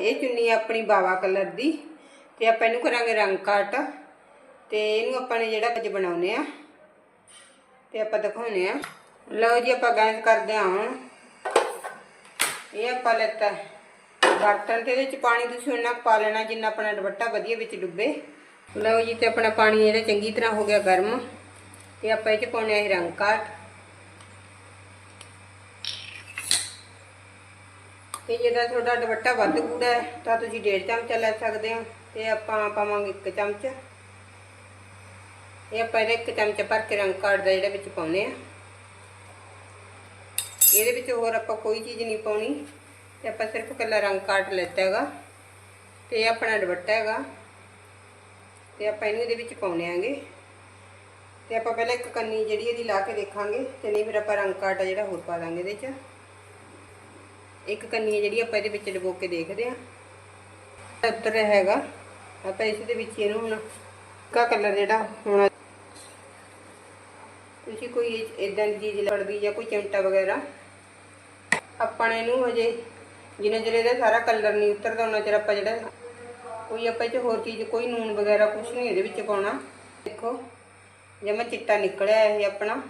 ਇਹ ਚੁੰਨੀ ਆਪਣੀ ਬਾਵਾ ਕਲਰ ਦੀ ਤੇ ਆਪਾਂ ਇਹਨੂੰ ਕਰਾਂਗੇ ਰੰਗ ਕਾਟ ਤੇ ਇਹਨੂੰ ਆਪਾਂ ਨੇ ਜਿਹੜਾ ਅੱਜ ਬਣਾਉਨੇ ਆ ਤੇ ਆਪਾਂ ਦਿਖਾਉਨੇ ਆ। ਲਓ ਜੀ ਆਪਾਂ ਗੈਸ ਕਰਦੇ ਹਾਂ ਹੁਣ। ਇਹ ਆਪਾਂ ਲੈਤਾ ਬਰਤਨ ਤੇ ਇਹਦੇ ਵਿੱਚ ਪਾਣੀ ਤੁਸੀਂ ਉਹਨਾਂ ਪਾ ਲੈਣਾ ਜਿੰਨਾ ਆਪਣਾ ਦੁਪੱਟਾ ਵਧੀਆ ਵਿੱਚ ਡੁੱਬੇ। ਲਓ ਜੀ ਤੇ ਆਪਣਾ ਪਾਣੀ ਜਿਹੜਾ ਚੰਗੀ ਤਰ੍ਹਾਂ ਹੋ ਗਿਆ ਗਰਮ। ਤੇ ਆਪਾਂ ਇਹ ਚ ਪਾਉਣੇ ਆ ਇਹ ਰੰਗ ਕਾਟ ਤੇ ਜਿਹਦਾ ਤੁਹਾਡਾ ਦੁਪੱਟਾ ਵੱਧ ਗੂੜਾ ਹੈ, ਤਾਂ ਤੁਸੀਂ ਡੇਢ ਚਮਚਾ ਲੈ ਸਕਦੇ ਹੋ ਤੇ ਆਪਾਂ ਪਾਵਾਂਗੇ ਇੱਕ ਚਮਚ। ਇਹ ਆਪਾਂ ਇਹਦਾ ਇੱਕ ਚਮਚ ਭਰ ਕੇ ਰੰਗ ਕਾਟ ਦਾ ਜਿਹੜਾ ਵਿੱਚ ਪਾਉਨੇ ਆ ਇਹਦੇ ਵਿੱਚ ਹੋਰ ਆਪਾਂ ਕੋਈ ਚੀਜ਼ ਨਹੀਂ ਪਾਉਣੀ, ਤੇ ਆਪਾਂ ਸਿਰਫ ਕੱਲਾ ਰੰਗ ਕਾਟ ਲੈਤਾ ਹੈਗਾ, ਤੇ ਇਹ ਆਪਣਾ ਦੁਪੱਟਾ ਹੈਗਾ। ਤੇ ਆਪਾਂ ਇਹਨੂੰ ਇਹਦੇ ਵਿੱਚ ਪਾਉਣੇ ਆਂਗੇ ਤੇ ਆਪਾਂ ਪਹਿਲਾਂ ਇੱਕ ਕੰਨੀ ਜਿਹੜੀ ਇਹਦੀ ਲਾ ਕੇ ਦੇਖਾਂਗੇ, ਤੇ ਨਹੀਂ ਫਿਰ ਆਪਾਂ ਰੰਗ ਕਾਟ ਜਿਹੜਾ ਹੋਰ ਪਾ ਦਾਂਗੇ ਇਹਦੇ 'ਚ। ਇੱਕ ਕੰਨੀ ਜਿਹੜੀ ਆਪਾਂ ਇਹਦੇ ਵਿੱਚ ਡਬੋ ਕੇ ਦੇਖਦੇ ਆਂ ਉੱਤਰ ਹੈਗਾ। ਆਪਾਂ ਇਸ ਦੇ ਵਿੱਚ ਇਹਨੂੰ ਹੁਣ ਕਾ ਕਲਰ ਜਿਹੜਾ ਹੋਣਾ ਤੁਸੀਂ ਕੋਈ ਇਦਾਂ ਦੀ ਚੀਜ਼ ਲੜਦੀ ਜਾਂ ਕੋਈ ਚਿਮਟਾ ਵਗੈਰਾ। ਆਪਾਂ ਇਹਨੂੰ ਹਜੇ ਜਿੰਨਾ ਚਿਰ ਇਹਦਾ ਸਾਰਾ ਕਲਰ ਨਹੀਂ ਉਤਰਦਾ ਉਹਨਾਂ ਚਿਰ ਆਪਾਂ ਜਿਹੜਾ ਕੋਈ ਆਪਾਂ ਇਹ 'ਚ ਹੋਰ ਚੀਜ਼, ਕੋਈ ਨੂਨ ਵਗੈਰਾ ਕੁਝ ਨਹੀਂ ਇਹਦੇ ਵਿੱਚ ਪਾਉਣਾ। ਦੇਖੋ, ਜਮਾ ਚਿੱਟਾ ਨਿਕਲਿਆ ਇਹ ਆਪਣਾ।